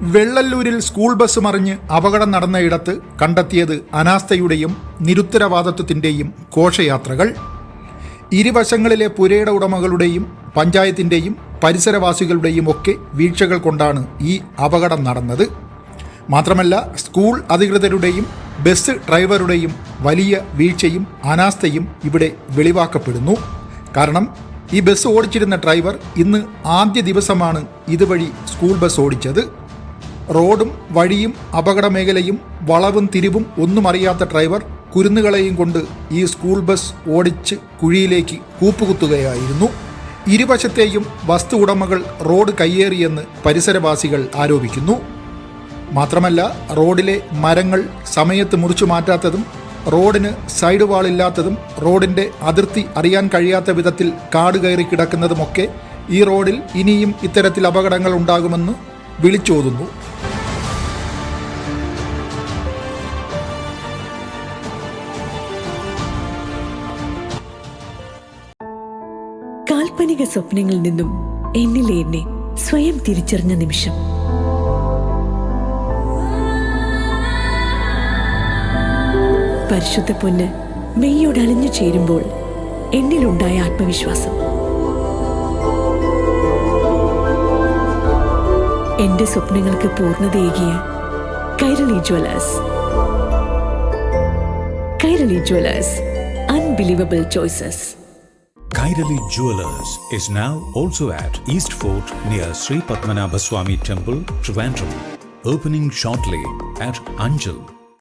വെള്ളല്ലൂരിൽ school bus മറിഞ്ഞ് അപകടം നടന്നയിടത്ത് കണ്ടെത്തിയത് അനാസ്ഥയുടെയും നിരുത്തരവാദിത്വത്തിന്റെയും ഘോഷയാത്രകൾ. ഇരുവശങ്ങളിലെ പുരയുടെ ഉടമകളുടെയും പഞ്ചായത്തിന്റെയും പരിസരവാസികളുടെയും ഒക്കെ വീഴ്ചകൾ കൊണ്ടാണ് ഈ അപകടം നടന്നത്. മാത്രമല്ല സ്കൂൾ അധികൃതരുടെയും ബസ് ഡ്രൈവറുടെയും വലിയ വീഴ്ചയും അനാസ്ഥയും ഇവിടെ വെളിവാക്കപ്പെടുന്നു. കാരണം ഈ ബസ് ഓടിച്ചിരുന്ന ഡ്രൈവർ ഇന്ന് ആദ്യ ദിവസമാണ് ഇതുവഴി സ്കൂൾ ബസ് ഓടിച്ചത്. റോഡും വഴിയും അപകട മേഖലയും വളവും തിരിവും ഒന്നും അറിയാത്ത ഡ്രൈവർ കുരുന്നുകളെയും കൊണ്ട് ഈ സ്കൂൾ ബസ് ഓടിച്ച് കുഴിയിലേക്ക് കൂപ്പുകുത്തുകയായിരുന്നു. ഇരുവശത്തെയും വസ്തു ഉടമകൾ റോഡ് കയ്യേറിയെന്ന് പരിസരവാസികൾ ആരോപിക്കുന്നു. മാത്രമല്ല റോഡിലെ മരങ്ങൾ സമയത്ത് മുറിച്ചു മാറ്റാത്തതും റോഡിന് സൈഡ് വാളില്ലാത്തതും റോഡിന്റെ അതിർത്തി അറിയാൻ കഴിയാത്ത വിധത്തിൽ കാട് കയറി കിടക്കുന്നതുമൊക്കെ ഈ റോഡിൽ ഇനിയും ഇത്തരത്തിൽ അപകടങ്ങൾ ഉണ്ടാകുമെന്ന് വിളിച്ചോതുന്നു. കാൽപ്പനിക സ്വപ്നങ്ങളിൽ നിന്നും എന്നിലെ എന്നെ സ്വയം തിരിച്ചറിഞ്ഞ നിമിഷം. പരിശുദ്ധ പൊന്ന് മെയ്യോട് അലിഞ്ഞു ചേരുമ്പോൾ എന്നിലുണ്ടായ ആത്മവിശ്വാസം. എന്റെ സ്വപ്നങ്ങൾക്ക് പൂർണതയേകിയ Kairali jewellers. Kairali jewellers unbelievable choices. Kairali Jewelers is now also at East Fort near Sri Padmanabha Swami Temple, Trivandrum. Opening shortly at Anjal,